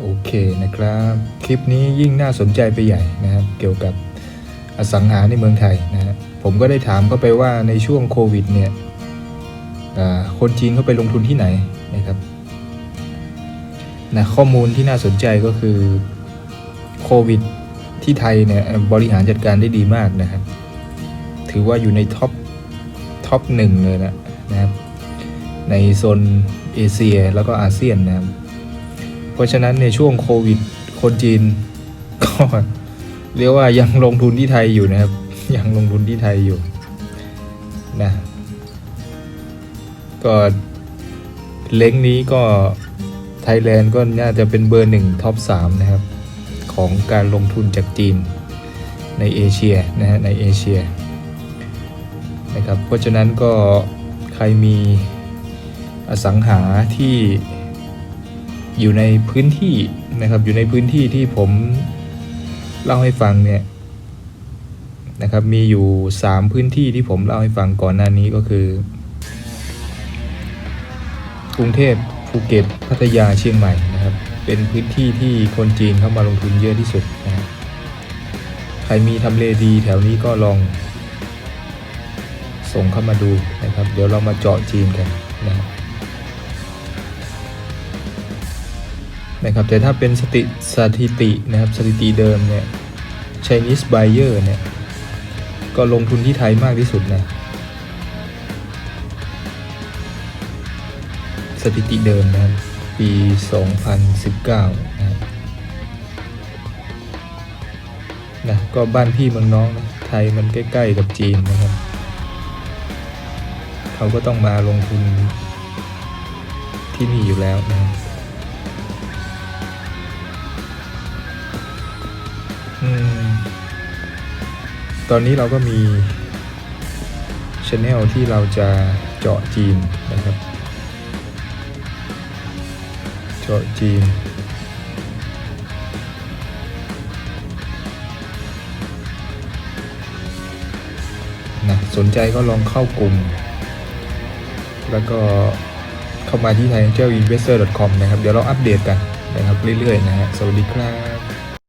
โอเคนะครับ คลิปนี้ยิ่งน่าสนใจไปใหญ่นะครับ เกี่ยวกับอสังหาในเมืองไทยนะฮะผมก็ได้ถามเขาไปว่าในช่วงโควิดเนี่ยคนจีนเขาไปลงทุนที่ไหนนะครับนะข้อมูลที่น่าสนใจก็คือโควิดที่ไทยเนี่ยบริหารจัดการได้ดีมากนะครับ ถือว่าอยู่ในท็อปท็อปหนึ่งเลยนะนะครับ ในโซนเอเชียแล้วก็อาเซียนนะครับ เพราะฉะนั้นในช่วงโควิดคนจีนก็เรียกว่ายังลงทุนที่ไทยอยู่นะครับ ยังลงทุนที่ไทยอยู่นะก็เล้งนี้ก็ไทยแลนด์ก็น่าจะเป็นเบอร์หนึ่งท็อปสามนะครับ ของการลงทุนจากจีนในเอเชียนะฮะในเอเชียนะครับเพราะฉะนั้นก็ใครมีอสังหาที่ อยู่ในพื้นที่นะครับ อยู่ในพื้นที่ที่ผมเล่าให้ฟังเนี่ยนะครับ มีอยู่ 3 พื้นที่ที่ผมเล่าให้ฟังก่อนหน้านี้ก็คือ กรุงเทพภูเก็ตพัทยาเชียงใหม่นะครับ เป็นพื้นที่ที่คนจีนเข้ามาลงทุนเยอะที่สุดนะครับใครมีทำเลดีแถวนี้ก็ลอง ส่งเข้ามาดูนะครับ เดี๋ยวเรามาเจาะจีนกันนะครับ นะครับแต่ถ้าเป็นสติสถิตินะครับสถิติเดิมเนี่ย Chinese buyer เนี่ยก็ลงทุนที่ไทยมากที่สุดนะสถิติเดิมนะปี 2019นะนะก็บ้านพี่เมืองน้องนะไทยมันใกล้ ๆ กับจีนนะครับ เขาก็ต้องมาลงทุนที่นี่อยู่แล้วนะครับ ตอนนี้เราก็มีช anel ที่เราจะเจาะจีนนะครับ เจาะจีน นะสนใจก็ลองเข้ากลุ่ม แล้วก็เข้ามาที่ t h a i a n g e l i n v e s t o r c o m นะครับ เดี๋ยวเราอัปเดตกันนะครับเรื่อยๆนะฮะ สวัสดีครับ